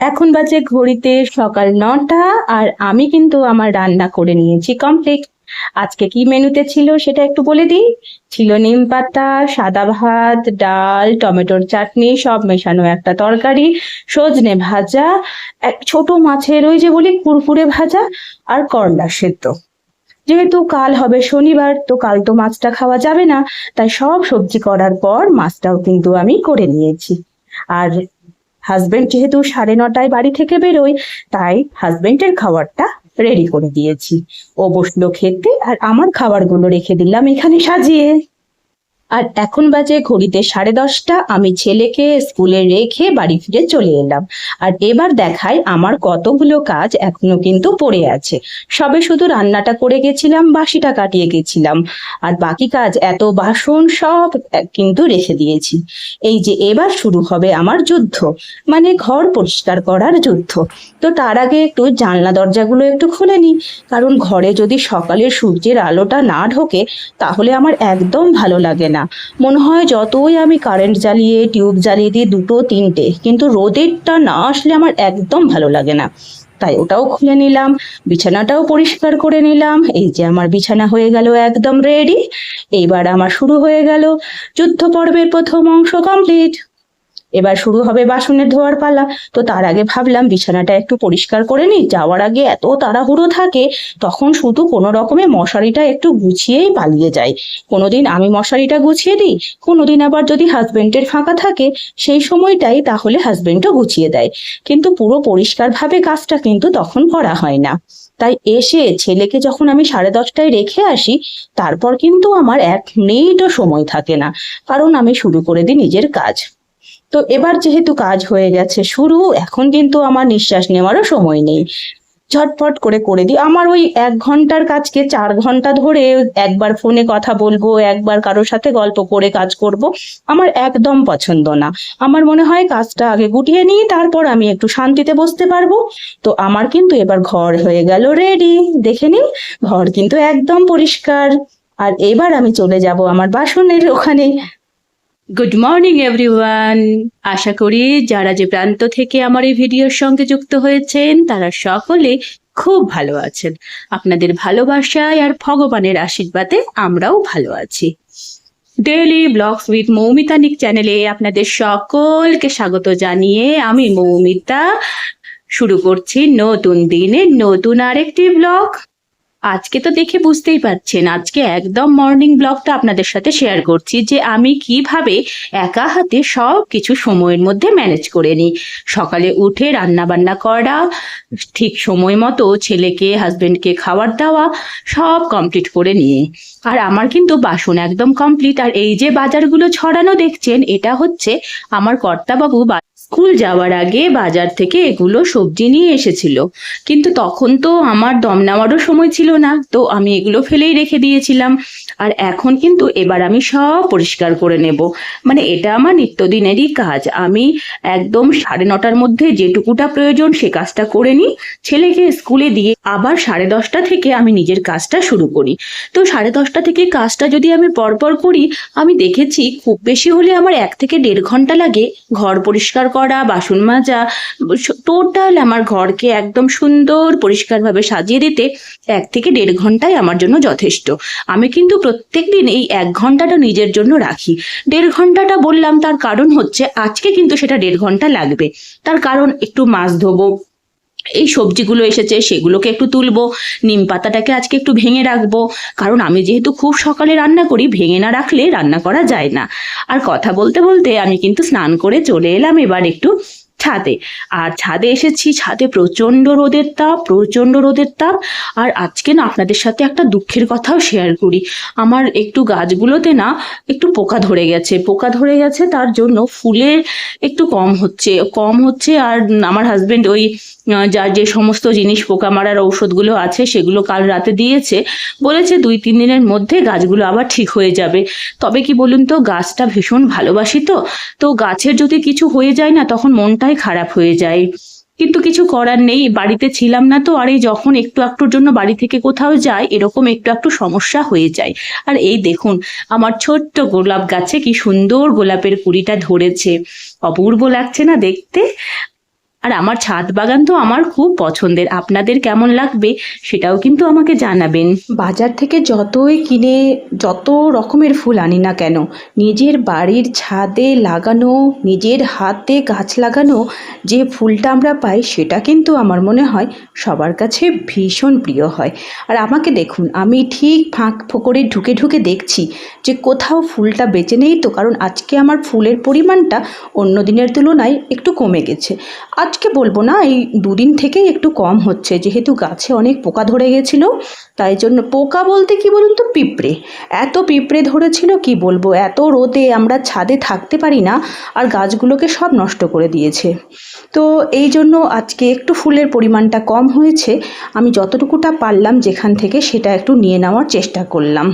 এখন বাজে ঘড়িতে সকাল নটা, আর আমি কিন্তু আমার রান্না করে নিয়েছি কমপ্লিট আজকে কি মেনুতে ছিল সেটা একটু বলে দিই। ছিল নিম পাতা, সাদা ভাত, ডাল, টমেটোর চাটনি, সব মেশানো একটা তরকারি, সজনে ভাজা, এক ছোট মাছের ওই যে বলি কুরকুরে ভাজা আর করলা সেদ্ধ। যেহেতু কাল হবে শনিবার, তো কাল তো মাছটা খাওয়া যাবে না, তাই সব সবজি করার পর মাছটাও কিন্তু আমি করে নিয়েছি। আর হাজবেন্ড যেহেতু সাড়ে নটায় বাড়ি থেকে বেরোয়, তাই হাজব্যান্ডের খাবারটা রেডি করে দিয়েছি। ও বসল খেতে আর আমার খাবারগুলো রেখে দিলাম এখানে সাজিয়ে। আর এখন বাজে ঘড়িতে সাড়ে দশটা। আমি ছেলেকে স্কুলে রেখে বাড়ি ফিরে চলে এলাম। আর এবার দেখাই আমার কতগুলো কাজ এখনও কিন্তু পড়ে আছে। সবে শুধু রান্নাটা করে গেছিলাম, বাসিটা কাটিয়ে গেছিলাম। আর বাকি কাজ এত বাসন সব কিন্তু রেখে দিয়েছি। এই যে এবার শুরু হবে আমার যুদ্ধ মানে ঘর পরিষ্কার করার যুদ্ধ। তো তার আগে একটু জানলা দরজাগুলো একটু খুলে নিই। কারণ ঘরে যদি সকালের সূর্যের আলোটা না ঢোকে, তাহলে আমার একদম ভালো লাগে না। মনে হয় যতই আমি কারেন্ট জ্বালিয়ে টিউব জ্বালিয়ে দিই, দুটো, তিনটে, কিন্তু রোদেরটা না আসলে আমার একদম ভালো লাগে না। তাই ওটাও খুলে নিলাম, বিছানাটাও পরিষ্কার করে নিলাম। এই যে আমার বিছানা হয়ে গেল একদম রেডি এইবার আমার শুরু হয়ে গেল যুদ্ধ পর্বের প্রথম অংশ কমপ্লিট এবার শুরু হবে বাসনের ধোয়ার পালা। তো তার আগে ভাবলাম বিছানাটা একটু পরিষ্কার করে নিই। যাওয়ার আগে এত তাড়াহুড়ো থাকে, তখন শুধু কোনো রকমে মশারিটা একটু গুছিয়েই পালিয়ে যায় কোনোদিন আমি মশারিটা গুছিয়ে দিই, কোনোদিন আবার যদি হাজবেন্ডের ফাঁকা থাকে, সেই সময়টাই তাহলে হাজবেন্ডও গুছিয়ে দেয়। কিন্তু পুরো পরিষ্কারভাবে কাজটা কিন্তু তখন করা হয় না। তাই এসে ছেলেকে যখন আমি সাড়ে দশটায় রেখে আসি, তারপর কিন্তু আমার এক মিনিটও সময় থাকে না। কারণ আমি শুরু করে দিই নিজের কাজ। তো এবার যেহেতু কাজ হয়ে গেছে শুরু, এখন কিন্তু আমার নিঃশ্বাস নেওয়ারও সময় নেই। ঝটফট করে করে দিই। আমার ওই এক ঘণ্টার কাজকে চার ঘণ্টা ধরে একবার ফোনে কথা বলব, একবার কারোর সাথে গল্প করে কাজ করব, আমার একদম পছন্দ না। আমার মনে হয় কাজটা আগে গুটিয়ে নিই, তারপর আমি একটু শান্তিতে বসতে পারব। তো আমার কিন্তু এবার ঘর হয়ে গেল রেডি দেখে নিন ঘর কিন্তু একদম পরিষ্কার। আর এবার আমি চলে যাব আমার বাসনের ওখানে। গুড মর্নিং এভরিওয়ান আশা করি যারা যে প্রান্ত থেকে আমার এই ভিডিওর সঙ্গে যুক্ত হয়েছেন, তারা সকলে খুব ভালো আছেন। আপনাদের ভালোবাসায় আর ভগবানের আশীর্বাদে আমরাও ভালো আছি। ডেইলি ব্লগস উইথ মৌমিতানিক চ্যানেলে আপনাদের সকলকে স্বাগত জানিয়ে আমি মৌমিতা। শুরু করছি নতুন দিনের নতুন আরেকটি ব্লগ আজকে তো দেখে বুঝতেই পারছেন, আজকে একদম মর্নিং ব্লগটা আপনাদের সাথে শেয়ার করছি যে আমি কীভাবে একা হাতে সব কিছু সময়ের মধ্যে ম্যানেজ করে নিই। সকালে উঠে রান্না বান্না করা, ঠিক সময় মতো ছেলেকে হাজবেন্ডকে খাবার দেওয়া, সব কমপ্লিট করে নিয়ে। আর আমার কিন্তু বাসন একদম কমপ্লিট আর এই যে বাজারগুলো ছড়ানো দেখছেন, এটা হচ্ছে আমার কর্তাবাবু স্কুল যাওয়ার আগে বাজার থেকে এগুলো সবজি নিয়ে এসেছিল। কিন্তু তখন তো আমার দম নেওয়ারও সময় ছিল না, তো আমি এগুলো ফেলেই রেখে দিয়েছিলাম। আর এখন কিন্তু এবার আমি সব পরিষ্কার করে নেব। মানে এটা আমার নিত্যদিনেরই কাজ। আমি একদম সাড়ে নটার মধ্যে যেটুকুটা প্রয়োজন সে কাজটা করে নিই। ছেলেকে স্কুলে দিয়ে আবার সাড়ে দশটা থেকে আমি নিজের কাজটা শুরু করি। তো সাড়ে দশটা থেকে কাজটা যদি আমি পরপর করি, আমি দেখেছি খুব বেশি হলে আমার এক থেকে দেড় ঘণ্টা লাগে ঘর পরিষ্কার করা, বাসন মাজা, টোটাল আমার ঘরকে একদম সুন্দর পরিষ্কারভাবে সাজিয়ে দিতে এক থেকে দেড় ঘন্টাই আমার জন্য যথেষ্ট। আমি কিন্তু প্রত্যেক দিন এই এক ঘন্টাটা নিজের জন্য রাখি। দেড় ঘন্টাটা বললাম, তার কারণ হচ্ছে আজকে কিন্তু সেটা দেড় ঘণ্টা লাগবে। তার কারণ একটু মাছ ধোবো, এই সবজিগুলো এসেছে সেগুলোকে একটু তুলবো, নিম পাতাটাকে আজকে একটু ভেঙে রাখব। কারণ আমি যেহেতু খুব সকালে রান্না করি, ভেঙে না রাখলে রান্না করা যায় না। আর কথা বলতে বলতে আমি কিন্তু স্নান করে চলে এলাম, এবার একটু ছাদে। আর ছাদে এসেছি, ছাদে প্রচণ্ড রোদের তাপ, প্রচণ্ড রোদের তাপ। আর আজকে না আপনাদের সাথে একটা দুঃখের কথাও শেয়ার করি। আমার একটু গাছগুলোতে না একটু পোকা ধরে গেছে। পোকা ধরে গেছে তার জন্য ফুলের একটু কম হচ্ছে। কম হচ্ছে আর আমার হাজব্যান্ড ওই যার যে সমস্ত জিনিস পোকা মারার ঔষধগুলো আছে সেগুলো কাল রাতে দিয়েছে। বলেছে দুই, তিন দিনের মধ্যে গাছগুলো আবার ঠিক হয়ে যাবে। তবে কি বলুন তো, গাছটা ভীষণ ভালোবাসি তো। তো গাছের যদি কিছু হয়ে যায় না তখন মনটাই খারাপ হয়ে যায়। কিন্তু কিছু করার নেই, বাড়িতে ছিলাম না তো, আর এই যখন একটু একটুর জন্য বাড়ি থেকে কোথাও যাই, এরকম একটু একটু সমস্যা হয়ে যায়। আর এই দেখুন, আমার ছোট্ট গোলাপ গাছে কি সুন্দর গোলাপের কুড়িটা ধরেছে। অপূর্ব লাগছে না দেখতে? আর আমার ছাদ বাগান তো আমার খুব পছন্দের। আপনাদের কেমন লাগবে সেটাও কিন্তু আমাকে জানাবেন। বাজার থেকে যতই কিনে, যত রকমের ফুল আনি না কেন, নিজের বাড়ির ছাদে লাগানো, নিজের হাতে গাছ লাগানো, যে ফুলটা আমরা পাই সেটা কিন্তু আমার মনে হয় সবার কাছে ভীষণ প্রিয় হয়। আর আমাকে দেখুন, আমি ঠিক ফাঁক ফোকরে ঢুকে ঢুকে দেখছি যে কোথাও ফুলটা বেঁচে নেই তো, কারণ আজকে আমার ফুলের পরিমাণটা অন্য দিনের তুলনায় একটু কমে গেছে। আজকে বলব না, এই দুদিন থেকেই একটু কম হচ্ছে। যেহেতু গাছে অনেক পোকা ধরে গেছিল, তাই জন্য পোকা বলতে কি বলুন তো, পিঁপড়ে। এত পিঁপড়ে ধরেছিল, কি বলব? এত রোদে আমরা ছাদে থাকতে পারি না, আর গাছগুলোকে সব নষ্ট করে দিয়েছে। তো এই জন্য আজকে একটু ফুলের পরিমাণটা কম হয়েছে। আমি যতটুকুটা পারলাম যেখান থেকে সেটা একটু নিয়ে নেওয়ার চেষ্টা করলাম।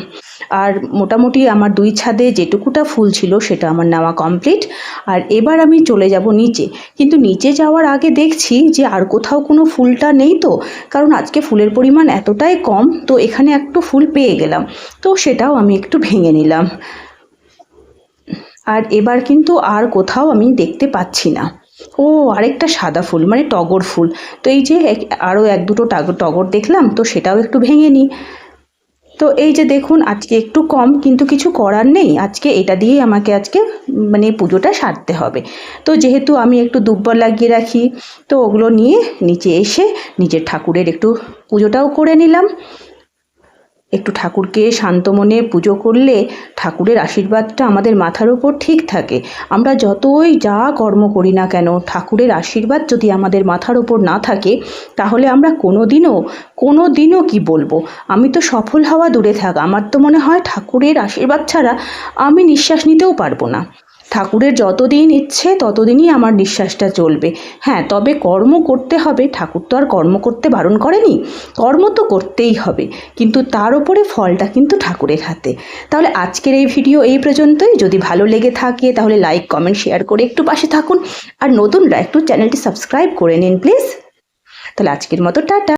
আর মোটামুটি আমার দুই ছাদে যেটুকুটা ফুল ছিল সেটা আমার নেওয়া কমপ্লিট আর এবার আমি চলে যাব নিচে। কিন্তু নিচে যাওয়ার আগে দেখছি যে আর কোথাও কোনো ফুলটা নেই তো, কারণ আজকে ফুলের পরিমাণ এতটাই কম, তো এখানে একটু ফুল পেয়ে গেলাম। তো সেটাও আমি একটু ভেঙে নিলাম। আর এবার কিন্তু আর কোথাও আমি দেখতে পাচ্ছি না। ও, আরেকটা সাদা ফুল মানে টগর ফুল। তো এই যে আরও এক দুটো টগর দেখলাম, তো সেটাও একটু ভেঙে নিই। তো এই যে দেখুন, আজকে একটু কম, কিন্তু কিছু করার নেই। আজকে এটা দিয়েই আমাকে আজকে মানে পুজোটা সারতে হবে। তো যেহেতু আমি একটু দুব্বর লাগিয়ে রাখি, তো ওগুলো নিয়ে নিচে এসে নিজের ঠাকুরের একটু পুজোটাও করে নিলাম। একটু ঠাকুরকে শান্ত মনে পুজো করলে ঠাকুরের আশীর্বাদটা আমাদের মাথার ওপর ঠিক থাকে। আমরা যতই যা কর্ম করি না কেন, ঠাকুরের আশীর্বাদ যদি আমাদের মাথার ওপর না থাকে, তাহলে আমরা কোনো দিনও কোনো দিনও কী বলব? আমি তো সফল হওয়া দূরে থাক, আমার তো মনে হয় ঠাকুরের আশীর্বাদ ছাড়া আমি নিঃশ্বাস নিতেও পারব না। ঠাকুরের যতদিন ইচ্ছে ততদিনই আমার নিঃশ্বাসটা চলবে। হ্যাঁ তবে কর্ম করতে হবে। ঠাকুর তো আর কর্ম করতে বারণ করেনি। কর্ম তো করতেই হবে। কিন্তু তার উপরে ফলটা কিন্তু ঠাকুরের হাতে। তাহলে আজকের এই ভিডিও এই পর্যন্তই। যদি ভালো লেগে থাকে তাহলে লাইক, কমেন্ট, শেয়ার করে একটু পাশে থাকুন। আর নতুনরা একটু চ্যানেলটি সাবস্ক্রাইব করে নিন, প্লিজ। তাহলে আজকের মতো টাটা।